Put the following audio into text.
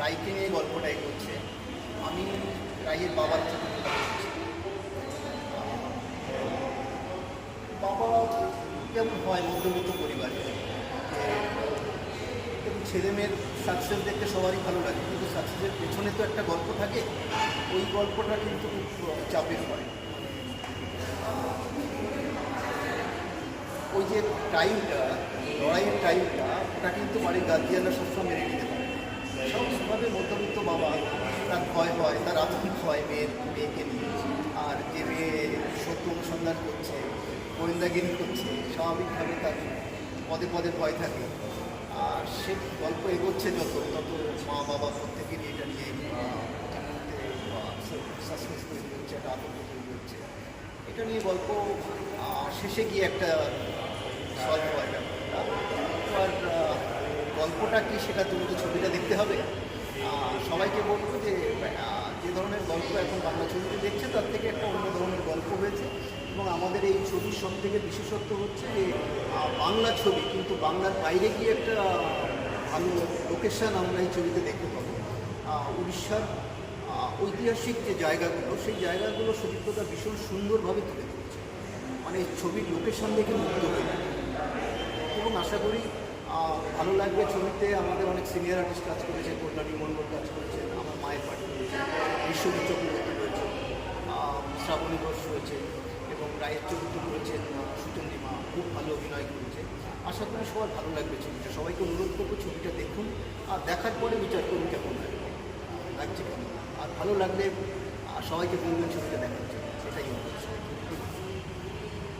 রায়কে নিয়ে গল্পটা এগোচ্ছে আমি রায়ের বাবার তুলে বাবা কেমন হয় মধ্যবিত্ত পরিবারে? ছেলে মেয়ের সাকসেস দেখতে সবারই ভালো লাগে, কিন্তু সাকসেসের পেছনে তো একটা গল্প থাকে। ওই গল্পটা কিন্তু খুব চাপের হয়। ওই যে টাইমটা, লড়াইয়ের টাইমটা, ওটা কিন্তু বাড়ির গার্জিয়ানরা সবসময় মেনে নিতে পারে। সবসময় মধ্যবিত্ত বাবা, তার ভয় হয়, তার আতঙ্ক হয় মেয়ের, মেয়েকে নিয়ে। আর যে মেয়ে সত্য অনুসন্ধান করছে, গোয়েন্দাগিরি করছে, স্বাভাবিকভাবে তার পদে পদে ভয় থাকে। আর সে গল্প এগোচ্ছে যত তত মা বাবা প্রত্যেকেরই এটা নিয়ে সাসপেন্স তৈরি হচ্ছে একটা আতঙ্ক তৈরি হচ্ছে। এটা নিয়ে গল্প শেষে গিয়ে একটা আর গল্পটা কি সেটা তুমি তো ছবিটা দেখতে হবে। সবাইকে বলব যে যে ধরনের গল্প এখন বাংলা ছবিতে দেখছে, তার থেকে একটা অন্য ধরনের গল্প হয়েছে। এবং আমাদের এই ছবির সব থেকে বিশেষত্ব হচ্ছে যে বাংলা ছবি, কিন্তু বাংলার বাইরে গিয়ে একটা ভালো লোকেশন আমরা এই ছবিতে দেখতে পাবো। উড়িষ্যার ঐতিহাসিক যে জায়গাগুলো, সেই জায়গাগুলো সুদীপ্ততা ভীষণ সুন্দরভাবে তুলে ধরেছে। মানে ছবির লোকেশন দেখে মুক্ত হয়ে যায় এবং আশা করি ভালো লাগবে ছবিতে। আমাদের অনেক সিনিয়র আর্টিস্ট কাজ করেছে কল্যাণী মণ্ডল কাজ করেছে আমার মায়ের পার্টি রয়েছে বিশ্বজিৎ চক্রবর্তী রয়েছে শ্রাবণী ঘোষ রয়েছে এবং রায়ের চরিত্র করেছেন আহ, সুচন্দ্রিমা খুব ভালো অভিনয় করেছে। আশা করি সবার ভালো লাগবে ছবিটা। সবাইকে অনুরোধ করব ছবিটা দেখুন আর দেখার পরে বিচার করুন কেমন লাগবে লাগছে কেমন আর ভালো লাগলে সবাইকে বলবেন ছবিটা অনুরোধ